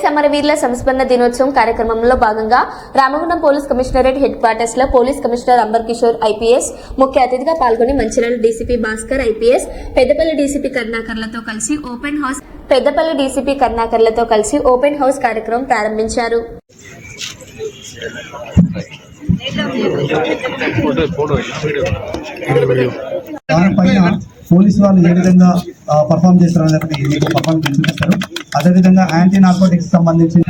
Police అమరవీరుల సంస్మరణ దినోత్సవం కార్యక్రమంలో భాగంగా రామగుండం పోలీస్ కమిషనరేట్ హెడ్ క్వార్టర్స్లో police commissioner Ambar Kishore IPS ముఖ్య అతిథిగా పాల్గొని Mancherial DCP Bhaskar IPS Peddapalli DCP కరుణాకర్లతో కలిసి ఓపెన్ హౌస్ పెద్దపల్లి డీసీపీ కరుణాకర్లతో కలిసి ఓపెన్ హౌస్ కార్యక్రమం ప్రారంభించారు. దానిపైన పోలీసు వాళ్ళు ఏ విధంగా పర్ఫామ్ చేస్తారనేది మీకు పర్ఫామ్ చూపిస్తారు. అదేవిధంగా యాంటీ నార్కోటిక్స్ సంబంధించిన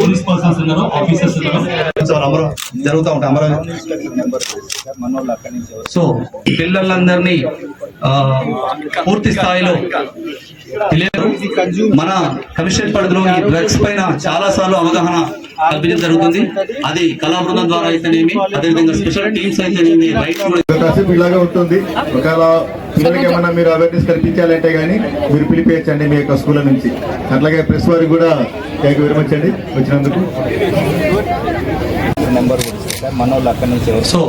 పోలీస్ పర్సన్స్ ఉన్నారో ఆఫీసర్స్ జరుగుతూ ఉంటాయి. సో పిల్లలందరినీ పూర్తి స్థాయిలో మన కమిషన్ పరిధిలో ఈ డ్రగ్స్ పైన చాలా సార్లు అవగాహన కల్పించడం జరుగుతుంది. అది కళా బృందం ద్వారా అయితేనేమి అదేవిధంగా స్పెషల్ టీమ్స్ అయితేనేమి రైట్ కాసేపు ఇలాగే ఉంటుంది. ఒకవేళ పిల్లలకి ఏమన్నా మీరు అవేర్నెస్ కల్పించాలంటే కానీ మీరు పిలిపించండి మీ యొక్క స్కూల్ నుంచి. అట్లాగే ప్రెస్ వారికి కూడా థ్యాంక్ యూ వెరీ మచ్ అండి వచ్చినందుకు. నెంబర్ కూడా సార్ మన వాళ్ళు అక్కడి నుంచి ఎవరు సో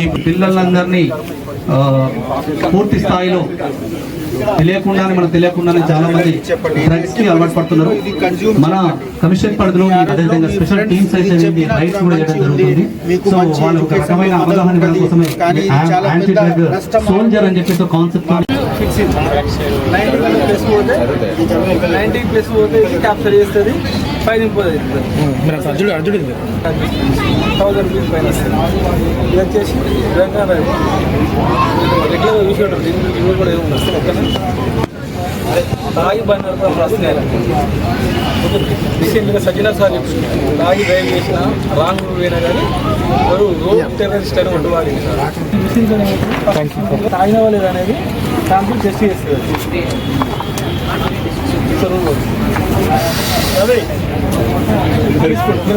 ఈ పిల్లలందరినీ ఆ, పూర్తి స్థాయిలో తెలియకుండానే మనకు తెలియకుండానే చాలా మంది డ్రగ్స్కి అలవాటు పడుతున్నారు. మన కమిషన్ పరిధిలో అదేవిధంగా స్పెషల్ టీమ్స్ అయితే రైట్స్ కూడా చేయడం జరుగుతుంది. సో వాళ్ళు ఒక రకమైన అవగాహన ఇవ్వడం కోసమే యాంటీ డ్రగ్ సోల్జర్ అని చెప్పేసి కాన్సెప్ట్ నైన్టీ ప్లస్ పోతే క్యాప్చర్ చేస్తుంది. ఫైన్ అర్జుడు అర్జుడు థౌసండ్ రూపీస్ ఫైన్ వస్తుంది. ఇది వచ్చేసి రెగ్యులర్ చూసి ఉంటారు దీని ఇవి కూడా ఏమి వస్తుంది ఓకేనా తాగి బండి వస్తున్నాయి రీసెంట్గా సజ్జన సార్ చెప్తున్నారు తాగి డ్రైవ్ చేసిన రాంగ్ పోయినా కానీ ఎవరు రోడ్ టెర్రరిస్ట్ అని ఉంటువాడు తాగిన వాళ్ళు అనేది శాంపుల్ టెస్ట్ చేస్తుంది అదే.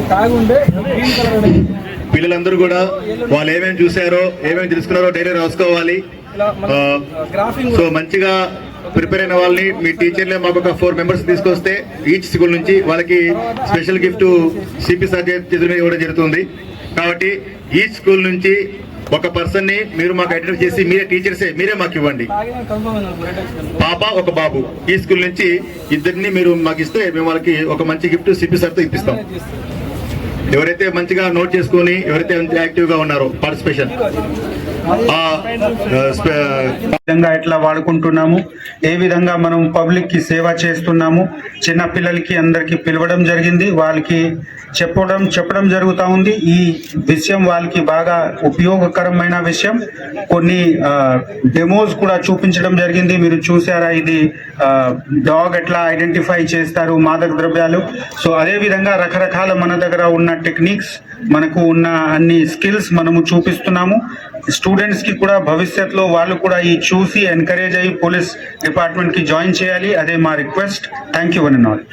తాగుండే పిల్లలందరూ కూడా వాళ్ళు ఏమేమి చూసారో ఏమేమి తెలుసుకున్నారో డైరీ రాసుకోవాలి. సో మంచిగా ప్రిపేర్ అయిన వాళ్ళని మీ టీచర్లే మాకు ఒక ఫోర్ మెంబర్స్ తీసుకొస్తే ఈచ్ స్కూల్ నుంచి వాళ్ళకి స్పెషల్ గిఫ్ట్ సిపి సార్ చేతుల మీద ఇవ్వడం జరుగుతుంది. కాబట్టి ఈచ్ స్కూల్ నుంచి ఒక పర్సన్ని మీరు మాకు ఐడెంటిఫై చేసి మీరే టీచర్సే మీరే మాకు ఇవ్వండి. పాప ఒక బాబు. ఈ స్కూల్ నుంచి ఇద్దరిని మీరు మాకు ఇస్తే మేము వాళ్ళకి ఒక మంచి గిఫ్ట్ సిపి సార్తో ఇప్పిస్తాం. ఎవరైతే మంచిగా నోట్ చేసుకొని ఎవరైతే యాక్టివ్గా ఉన్నారో పార్టిసిపేషన్ విధంగా ఎట్లా వాడుకుంటున్నాము ఏ విధంగా మనం పబ్లిక్కి సేవ చేస్తున్నాము చిన్న పిల్లలకి అందరికి పిలవడం జరిగింది వాళ్ళకి చెప్పడం చెప్పడం జరుగుతూ ఉంది. ఈ విషయం వాళ్ళకి బాగా ఉపయోగకరమైన విషయం. కొన్ని డెమోస్ కూడా చూపించడం జరిగింది. మీరు చూసారా ఇది డాగ్ ఎట్లా ఐడెంటిఫై చేస్తారు మాదక ద్రవ్యాలు. సో అదేవిధంగా రకరకాల మన దగ్గర ఉన్న టెక్నిక్స్ మనకు ఉన్న అన్ని స్కిల్స్ మనము చూపిస్తున్నాము. స్టూడెంట్స్కి కూడా భవిష్యత్తులో వాళ్ళు కూడా ఈ చూసి ఎంకరేజ్ అయ్యి పోలీస్ డిపార్ట్మెంట్కి జాయిన్ చేయాలి. అదే మా request thank you one and all